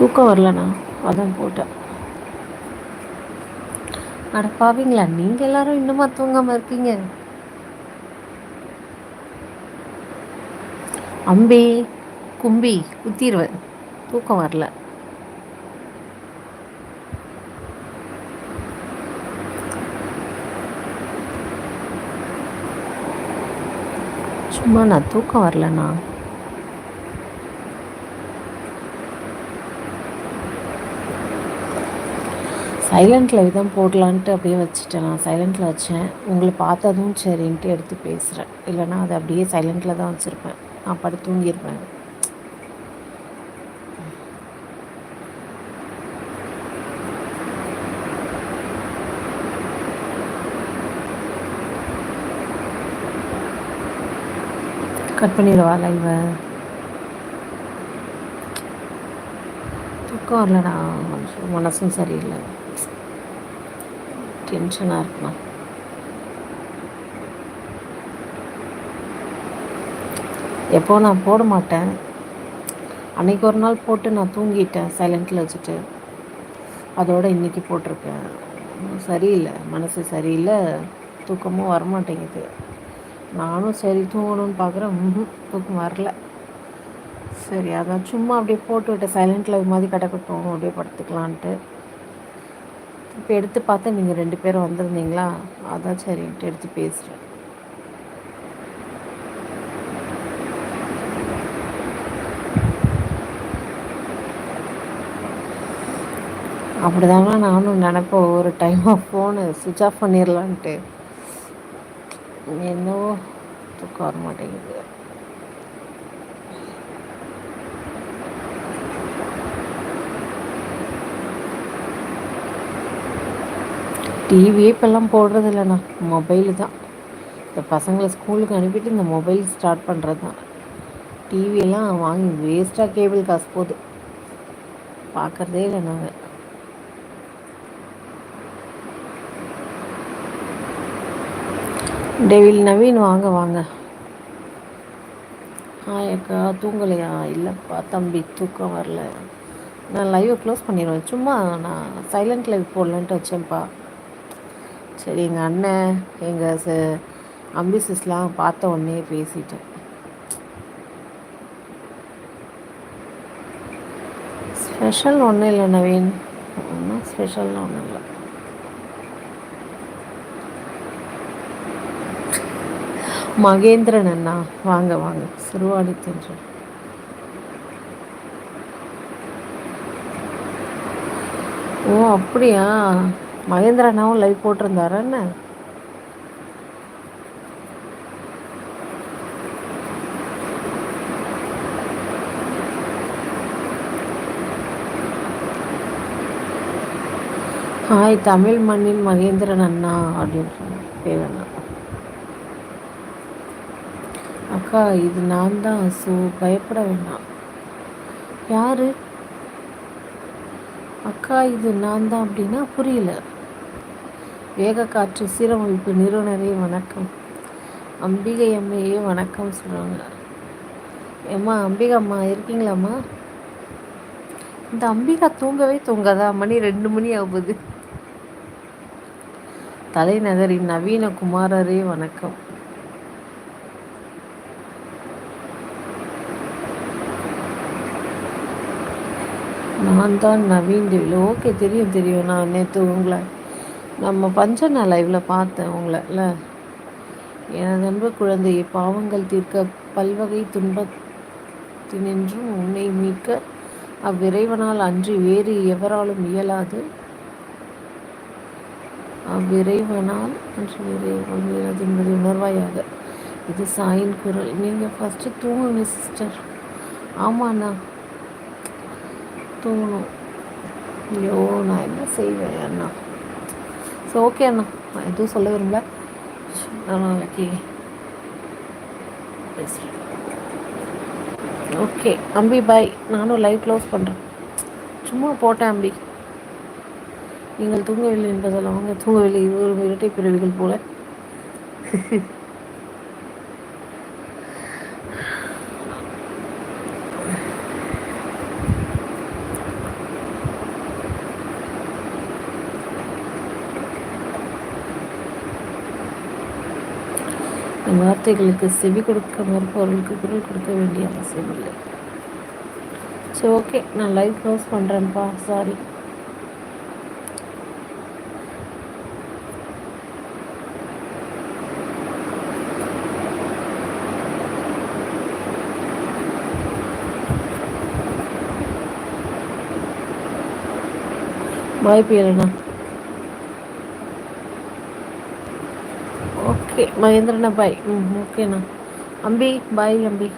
தூக்கம் வரலண்ணா. அதான் போட்டேன். அடப்பாவீங்களா நீங்கள் எல்லாரும் இன்னுமா தூங்காமல் இருக்கீங்க? அம்பி கும்பி குத்திடுவேன் தூக்கம் வரல. சும்மா நான் தூக்கம் வரலண்ணா. சைலண்ட் லைவ் தான் போடலான்ட்டு அப்படியே வச்சுட்டேன் நான் சைலண்ட்டில் வச்சேன். உங்களை பார்த்ததும் சரின்ட்டு எடுத்து பேசுகிறேன் இல்லைனா அதை அப்படியே சைலண்ட்டில் தான் வச்சுருப்பேன். நான் படுத்து தூங்கியிருப்பேன் கட் பண்ணிடுவா லைவை தூக்கம் வரலடா. மனசும் சரியில்லை. டென்ஷனாக இருக்குண்ணா எப்போ நான் போட மாட்டேன். அன்றைக்கி ஒரு நாள் போட்டு நான் தூங்கிட்டேன் சைலண்ட்டில் வச்சுட்டு. அதோடு இன்றைக்கி போட்டிருக்கேன். சரியில்லை மனசு சரியில்லை தூக்கமும் வரமாட்டேங்குது. நானும் சரி தூங்கணும்னு பார்க்குறேன் தூக்கம் வரல. சரி அதான் சும்மா அப்படியே போட்டு விட்டு சைலண்டில் மாதிரி கிடக்கட்டும் அப்படியே படுத்துக்கலான்ட்டு. இப்போ எடுத்து பார்த்தா நீங்கள் ரெண்டு பேரும் வந்திருந்தீங்களா? அதான் சரின்ட்டு எடுத்து பேசுகிறேன் அப்படிதாங்க நானும் நினப்பேன் ஒரு டைம் ஃபோனு சுவிட்ச் ஆஃப் பண்ணிடலான்ட்டு என்னவோ தூக்கம் வர மாட்டேங்குது டிவியே இப்போல்லாம் போடுறது இல்லைண்ணா மொபைலு தான். இந்த பசங்களை ஸ்கூலுக்கு அனுப்பிட்டு இந்த மொபைல் ஸ்டார்ட் பண்ணுறது தான் டிவியெல்லாம் வாங்கி வேஸ்ட்டாக கேபிள் காசு போகுது. பார்க்குறதே இல்லை நாங்கள் டெவில் நவீன் வாங்க வாங்க. ஹாய் அக்கா தூங்கலையா? இல்லைப்பா தம்பி தூக்கம் வரல. நான் லைவை க்ளோஸ் பண்ணிடுவேன் சும்மா நான் சைலண்ட் லைவ் போடலான்ட்டு வச்சேன்ப்பா. சரி எங்கள் அண்ணன் எங்கள் ச அம்பிசஸ்லாம் பார்த்த உடனே பேசிட்டேன். ஸ்பெஷல் ஒன்றும் இல்லை நவீன். ஒன்றும் ஸ்பெஷல்லாம் ஒன்றும் இல்லை. மகேந்திரன் அண்ணா வாங்க வாங்க. சிறுவாணி தென்றல். ஓ அப்படியா? மகேந்திரனாவும் அண்ணாவும் லைவ் போட்டிருந்தாரு என்ன? ஹாய் தமிழ் மண்ணின் மகேந்திரன் அண்ணா அப்படின்னு பேர் அண்ணா அக்கா இது நான் தான் ஸோ பயப்பட வேண்டாம். யாரு? அக்கா இது நான் தான் அப்படின்னா புரியல. வேக காற்று சீரமைப்பு நிறுவனரே வணக்கம். அம்பிகை அம்மையே வணக்கம் சொல்கிறாங்க ஏம்மா அம்பிகா அம்மா இருக்கீங்களாம்மா? இந்த அம்பிகா தூங்கவே தூங்காதா? மணி ரெண்டு மணி ஆகுது. தலைநகரின் நவீன குமாரரே வணக்கம். நான் தான் நவீன் தேவில் ஓகே தெரியும் தெரியும். நான் நேற்று உங்களை நம்ம பஞ்சனா லைவில் பார்த்தேன் உங்களை. இல்லை எனது அன்பு குழந்தையை பாவங்கள் தீர்க்க பல்வகை துன்பத்தினின்றும் உன்னை மீட்க அவ்விறைவனால் அன்றி வேறு எவராலும் இயலாது. அவ்விறைவனால் அன்று வேறு எவரும் இயலாது என்பது உணர்வாயாக. இது சாயின் குரல். நீங்கள் ஃபஸ்ட்டு தூங்குங்க சிஸ்டர் ஆமாண்ணா. தூங்கணும். ஐயோ நான் என்ன செய்வேன் அண்ணா? ஸோ ஓகே அண்ணா. நான் எதுவும் சொல்ல விரும்பல. நாளைக்கு பேசுகிறேன் ஓகே அம்பி பாய் நானும் லைவ் க்ளோஸ் பண்ணுறேன் சும்மா போட்டேன் அம்பி. நீங்கள் தூங்கவில்லை என்பதால் அவங்க தூங்கவில்லை. இது ஒரு இரட்டை பிறவிகள் போல. என் வார்த்தைகளுக்கு செவி கொடுக்க மறுப்பவர்களுக்கு குரல் கொடுக்க வேண்டிய அவசியம் இல்லை. சரி ஓகே. நான் லைவ் க்ளோஸ் பண்ணுறேன்ப்பா சாரி பாய் இல்லைண்ணா. ஓகே மகேந்திரண்ணா பாய் ம் ஓகேண்ணா அம்பி பாய் அம்பி